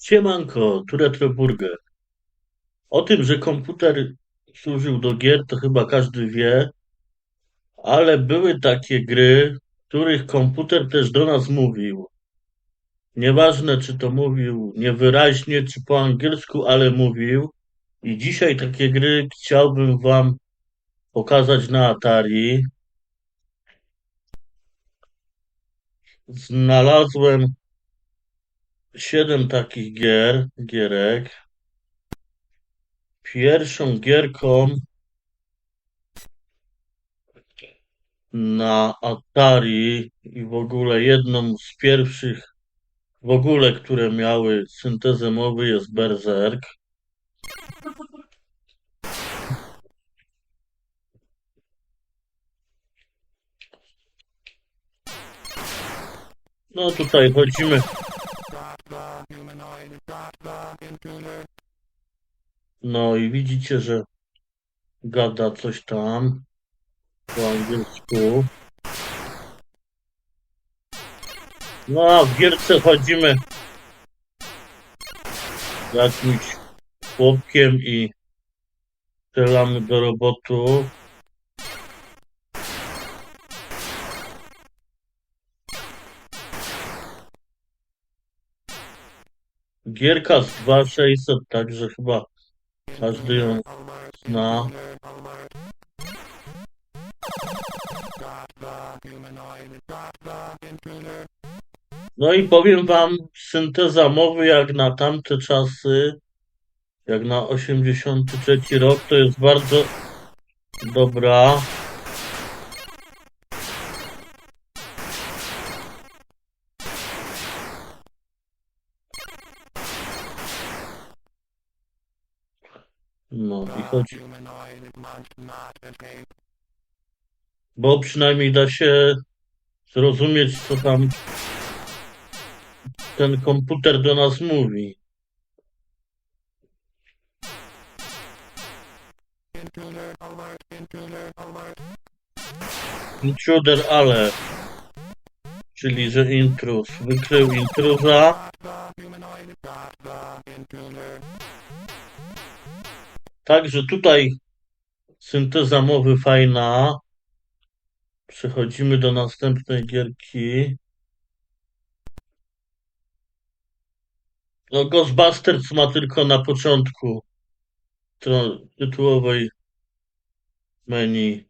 Siemanko, tu Retroburger. O tym, że komputer służył do gier, to chyba każdy wie, ale były takie gry, których komputer też do nas mówił. Nieważne, czy to mówił niewyraźnie, czy po angielsku, ale mówił. I dzisiaj takie gry chciałbym wam pokazać na Atari. Znalazłem siedem takich gier, gierek. Pierwszą gierką na Atari i w ogóle jedną z pierwszych w ogóle, które miały syntezę mowy jest Berserk. No tutaj chodzimy. No i widzicie, że gada coś tam po angielsku. No a w gierce chodzimy jakimś chłopkiem i strzelamy do robotu. Gierka z 2600, także chyba każdy ją zna. No i powiem wam, synteza mowy jak na tamte czasy, jak na 83 rok, to jest bardzo dobra. Chodzi, bo przynajmniej da się zrozumieć, co tam ten komputer do nas mówi. Intruder ale, czyli że intruz wykrył intruza. Także tutaj synteza mowy fajna. Przechodzimy do następnej gierki. No Ghostbusters ma tylko na początku tytułowej menu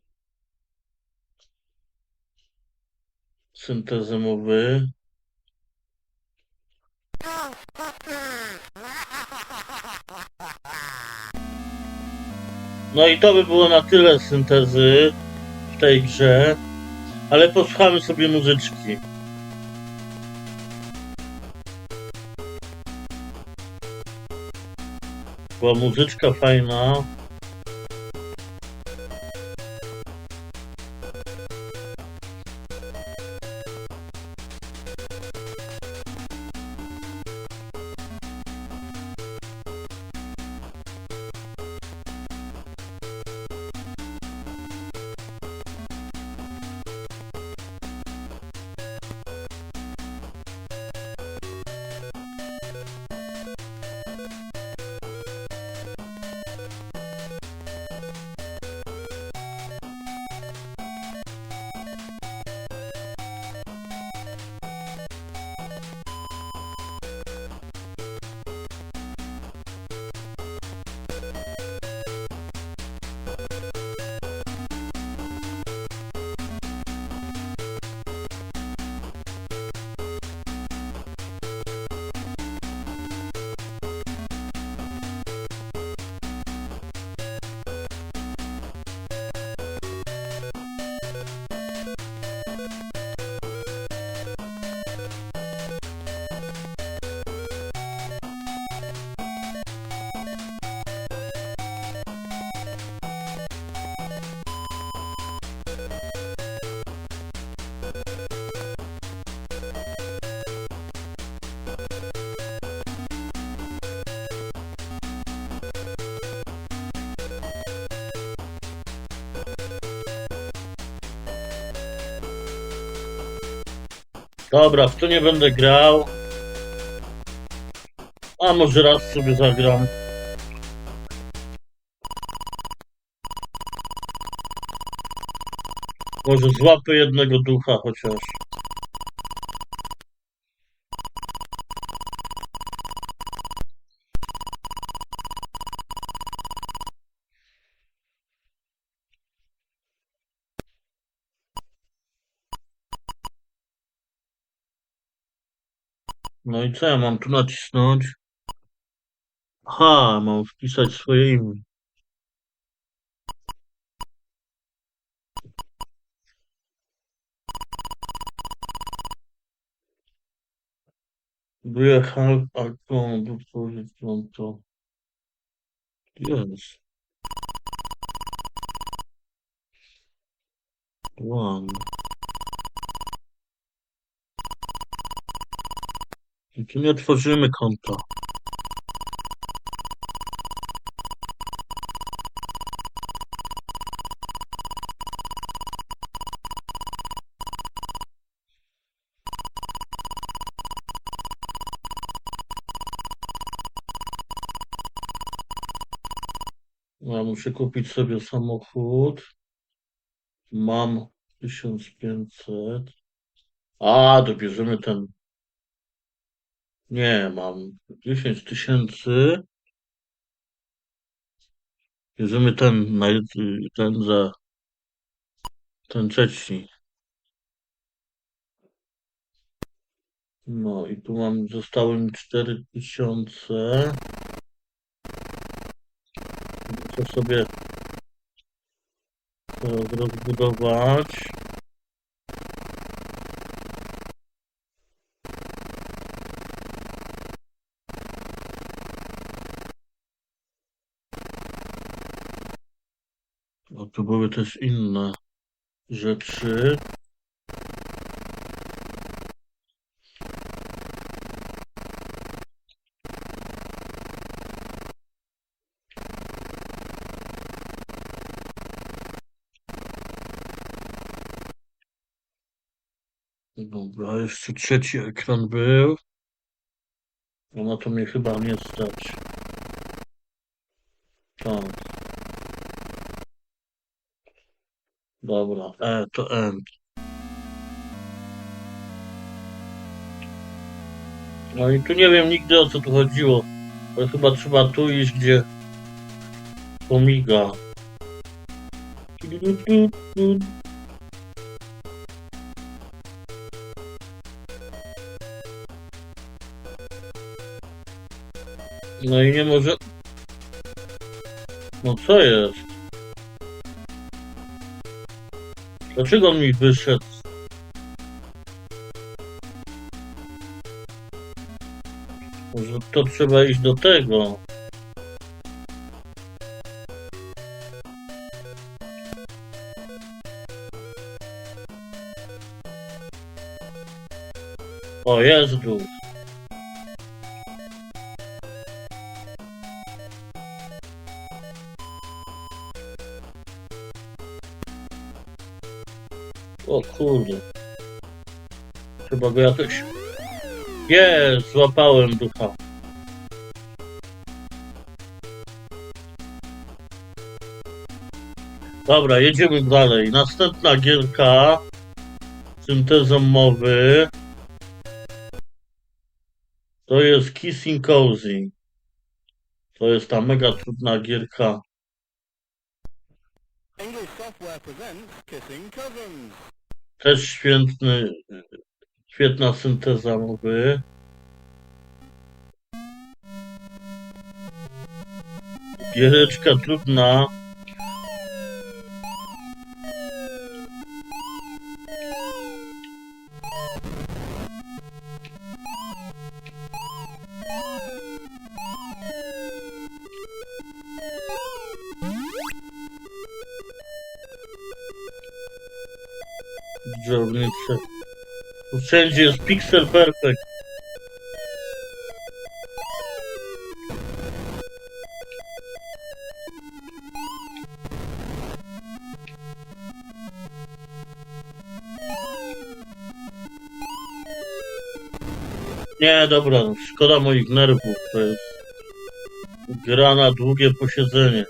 syntezę mowy. No i to by było na tyle syntezy w tej grze, ale posłuchamy sobie muzyczki. Była muzyczka fajna. Dobra, w to nie będę grał. A może raz sobie zagram. Może złapę jednego ducha chociaż. No i co ja mam tu nacisnąć? Aha, mam wpisać swoje imię. Wyjechał, a to, to, to. Jest. One. Tu nie otworzymy konta. Ja muszę kupić sobie samochód. Mam 1500. A, dobierzemy ten. Nie, mam 10 tysięcy. Bierzemy ten, ten za ten trzeci. No i tu mam, zostały mi 4000. Muszę sobie teraz rozbudować. No tu były też inne rzeczy. Dobra, jeszcze trzeci ekran był. No na to mnie chyba nie stać. Tak. E to end. No i tu nie wiem nigdy o co tu chodziło. Ale chyba trzeba tu iść, gdzie pomiga. No i nie może... No co jest? Dlaczego on mi wyszedł? Może to trzeba iść do tego. O, jest dół. O kurde. Chyba go jakoś... Jest, złapałem ducha. Dobra, jedziemy dalej. Następna gierka. Syntezą mowy. To jest Kissing Cozy. To jest ta mega trudna gierka. English Software presents Kissing Cousins. Też świetny, świetna synteza mowy. Giereczka trudna. drzewnicze. Wszędzie jest pixel perfect. Nie, dobra, no, szkoda moich nerwów, to jest gra na długie posiedzenie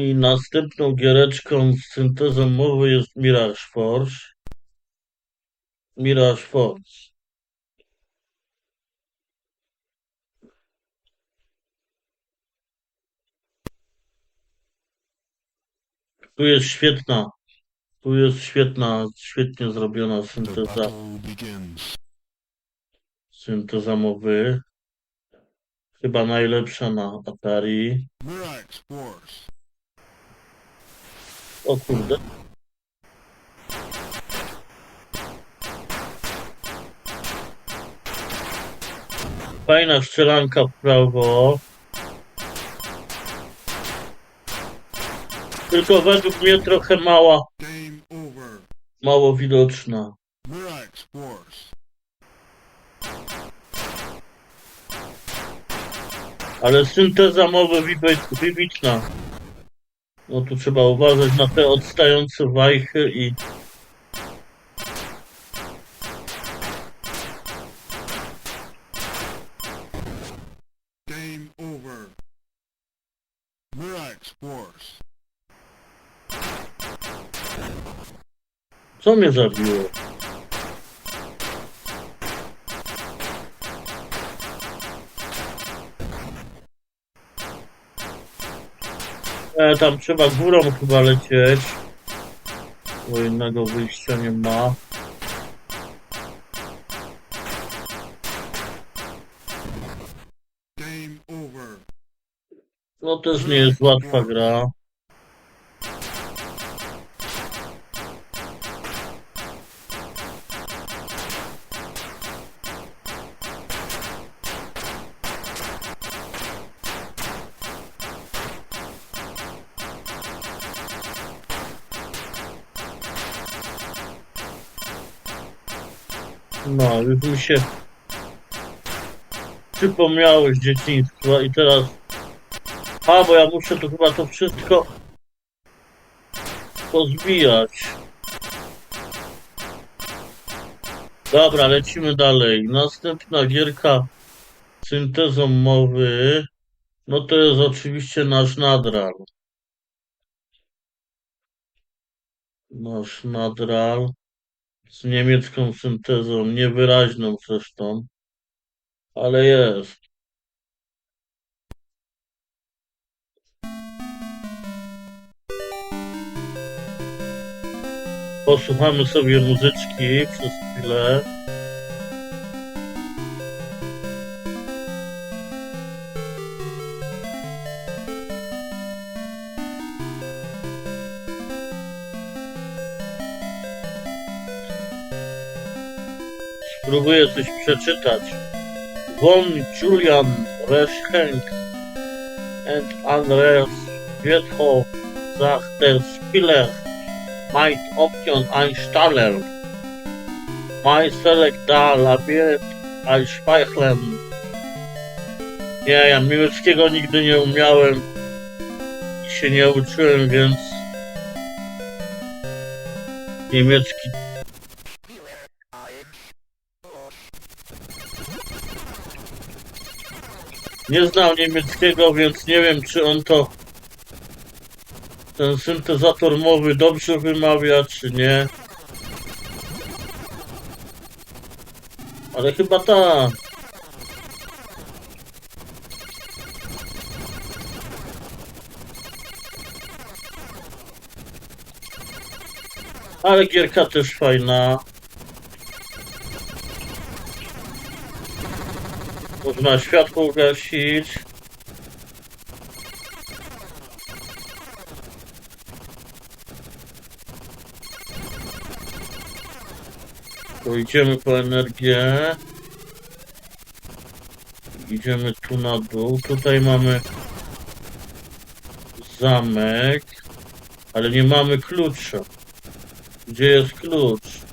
i następną giereczką z syntezą mowy jest Mirage Force. Mirage Force. Tu jest świetna, tu jest świetna, świetnie zrobiona synteza. Synteza mowy. Chyba najlepsza na Atari. O kurde. Fajna strzelanka w prawo. Tylko według mnie trochę mała. Mało widoczna. Ale synteza mowy wybitna. No tu trzeba uważać na te odstające wajchy i... Game over. Relax, force. Co mnie zabiło? ale tam trzeba górą chyba lecieć. Bo innego wyjścia nie ma. No też nie jest łatwa gra. No, już mi się przypomniałeś dzieciństwa i teraz... A, bo ja muszę to chyba to wszystko pozbijać. Dobra, lecimy dalej. Następna gierka syntezą mowy, no to jest oczywiście nasz nadral. Nasz nadral z niemiecką syntezą, niewyraźną zresztą, ale jest. Posłuchamy sobie muzyczki przez chwilę. Spróbuję coś przeczytać. Von Julian Reschenk and Andreas Wiethoff nach der Spieler might option einstellen. My selecta labiret einspeichlen. Nie, ja niemieckiego nigdy nie umiałem i się nie uczyłem, więc niemiecki Nie znam niemieckiego, więc nie wiem, czy on to ten syntezator mowy dobrze wymawia, czy nie. Ale chyba tak. Ale gierka też fajna. Można światło ugasić. Pójdziemy po energię. Idziemy tu na dół. Tutaj mamy zamek, ale nie mamy klucza. Gdzie jest klucz?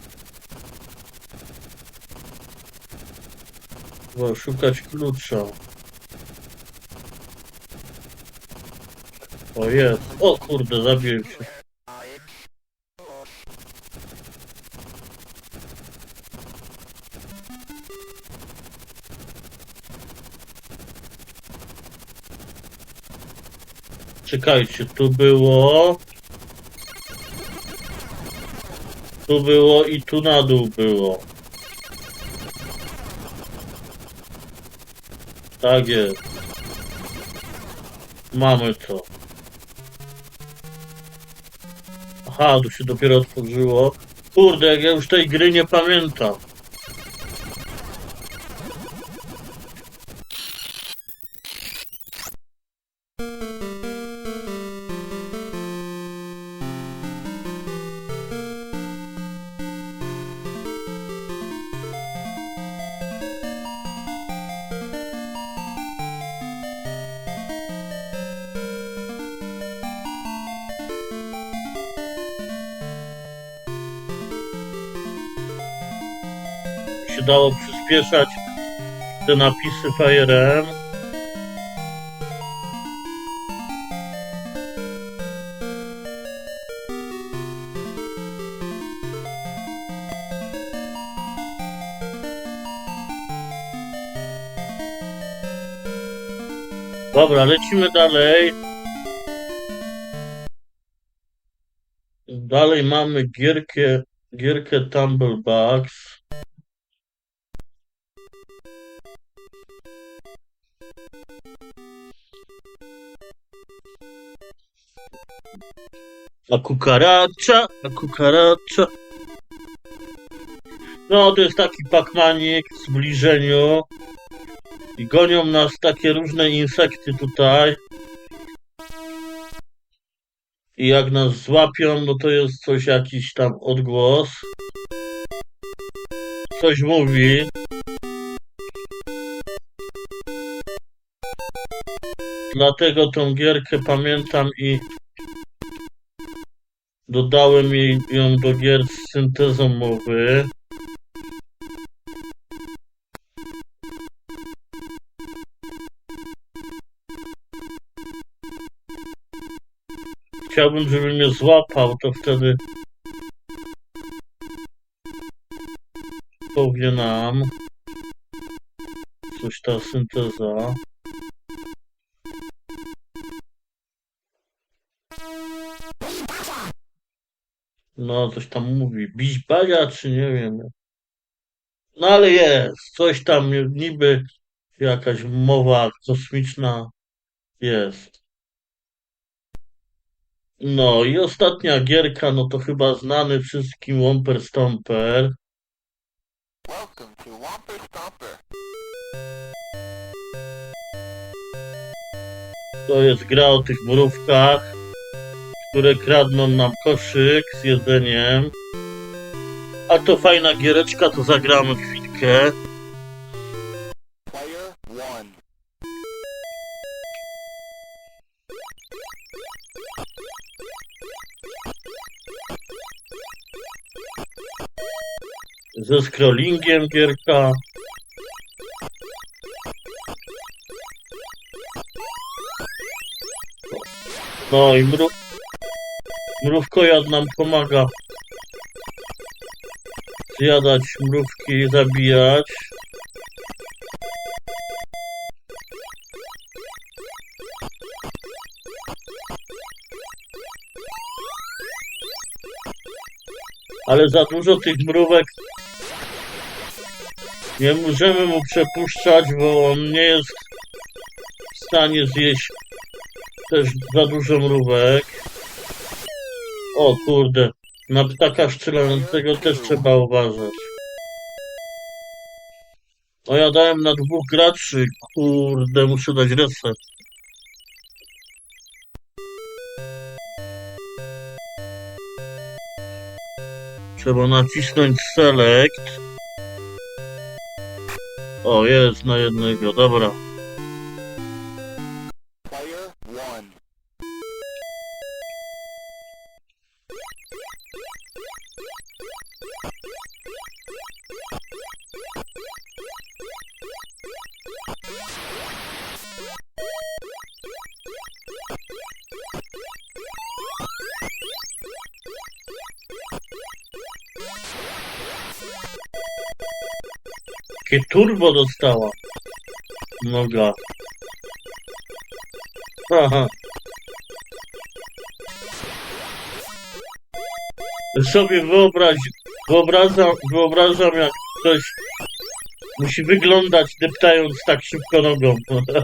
Trzeba szukać klucza. O jest. O kurde, zabiłem się. Czekajcie, tu było... Tu było i tu na dół było. Tak jest. Mamy to. Aha, tu się dopiero otworzyło. Kurde, jak ja już tej gry nie pamiętam. Dało przyspieszać te napisy Fire'em. Dobra, lecimy dalej. Dalej mamy gierkę, gierkę Tumblebugs. A kukaracza, a kukaracza. No, to jest taki pakmanik w zbliżeniu. I gonią nas takie różne insekty tutaj. I jak nas złapią, no to jest coś, jakiś tam odgłos. Coś mówi. Dlatego tą gierkę pamiętam i Dodałem jej ją do gier z syntezą mowy. Chciałbym, żeby mnie złapał, to wtedy powie nam coś ta synteza. No, coś tam mówi. Bić baga, czy nie wiem. No ale jest. Coś tam niby jakaś mowa kosmiczna jest. No i ostatnia gierka, no to chyba znany wszystkim Womper Stomper. Welcome to Stomper. To jest gra o tych mrówkach, które kradną nam koszyk z jedzeniem. A to fajna giereczka, to zagramy chwilkę. Player 1. Ze scrollingiem gierka. No i mrów... mrówkojad nam pomaga zjadać mrówki i zabijać. Ale za dużo tych mrówek nie możemy mu przepuszczać, bo on nie jest w stanie zjeść też za dużo mrówek. O kurde, na ptaka strzelającego też trzeba uważać. O, ja dałem na dwóch graczy. Kurde, muszę dać reset. Trzeba nacisnąć select. O, jest na jednego, dobra. Jakie turbo dostała. Noga. Haha. Sobie wyobraź, wyobrażam, wyobrażam jak ktoś musi wyglądać deptając tak szybko nogą.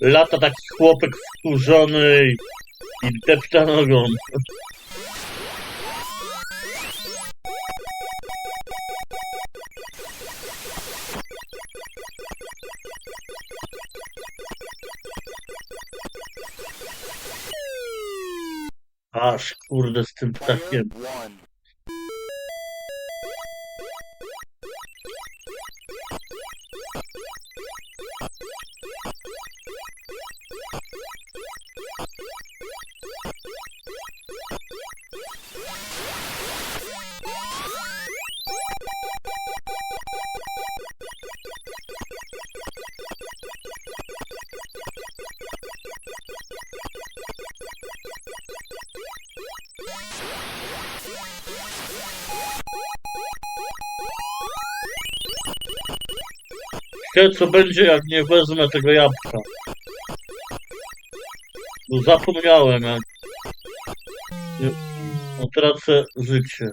Lata taki chłopek wkurzony i depta nogą. Aż kurde z tym ptakiem. Co będzie jak nie wezmę tego jabłka. Zapomniałem jak... Nie- No tracę życie.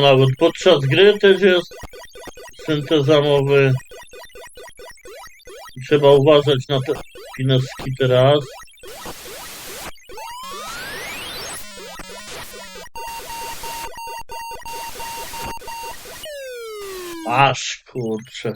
Nawet podczas gry też jest synteza mowy. Trzeba uważać na te pineski teraz. Aż kurczę.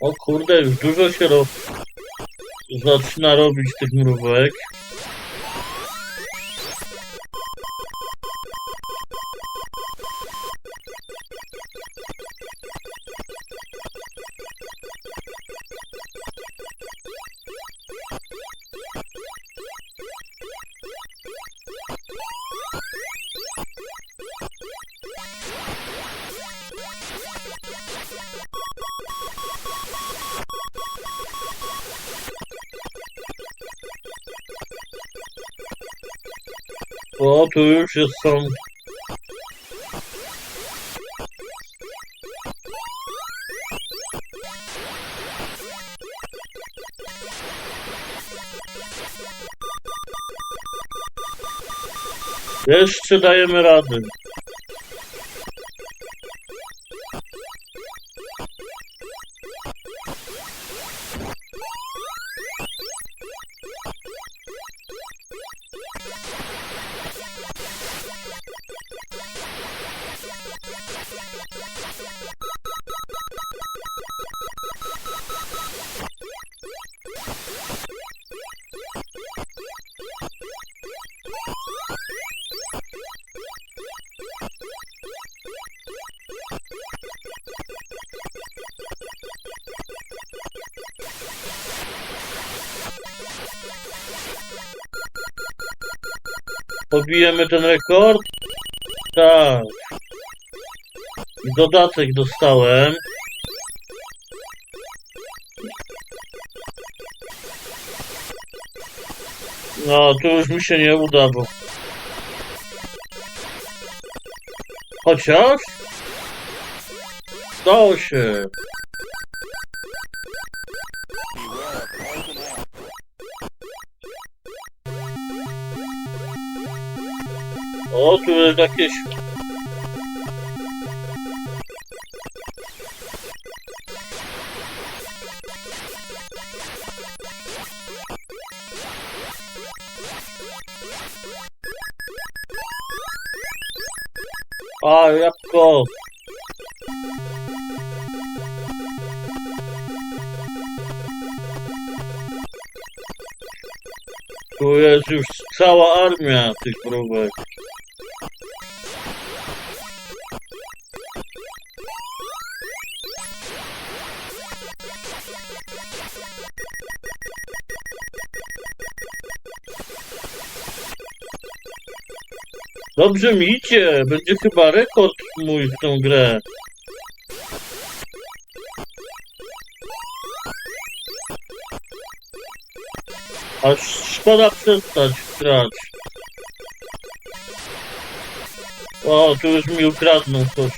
O kurde, już dużo się ro... zaczyna robić tych mrówek. O, tu już jest są. Jeszcze dajemy radę. Pobijemy ten rekord? Tak. Dodatek dostałem. No, to już mi się nie uda, bo... Chociaż... Stało się. O, tu jest jakieś... A, jabłko! Tu jest już cała armia tych mrówek. Dobrze mi idzie, będzie chyba rekord mój w tą grę. Aż szkoda przestać grać. O, tu już mi ukradną coś.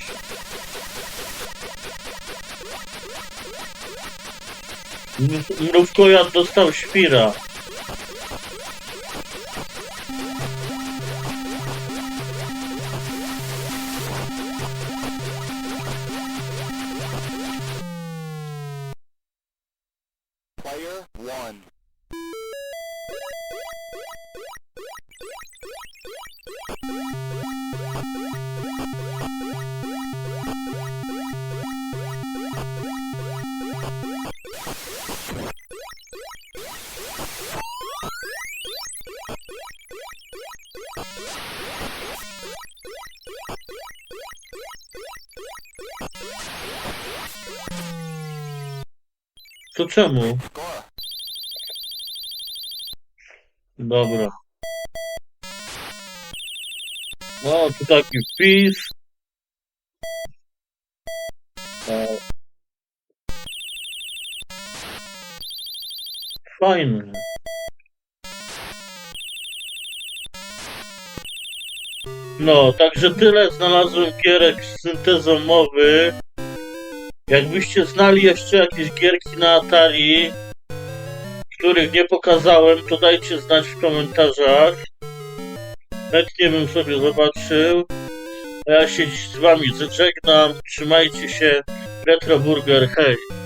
Mrówkojad dostał świra. To czemu? Dobra. O, tu taki wpis. O. Fajny. No, także tyle znalazłem gierek z syntezą mowy. Jakbyście znali jeszcze jakieś gierki na Atari, których nie pokazałem, to dajcie znać w komentarzach. Chętnie bym sobie zobaczył. A ja się dziś z wami żegnam. Trzymajcie się. Retro Burger, hej!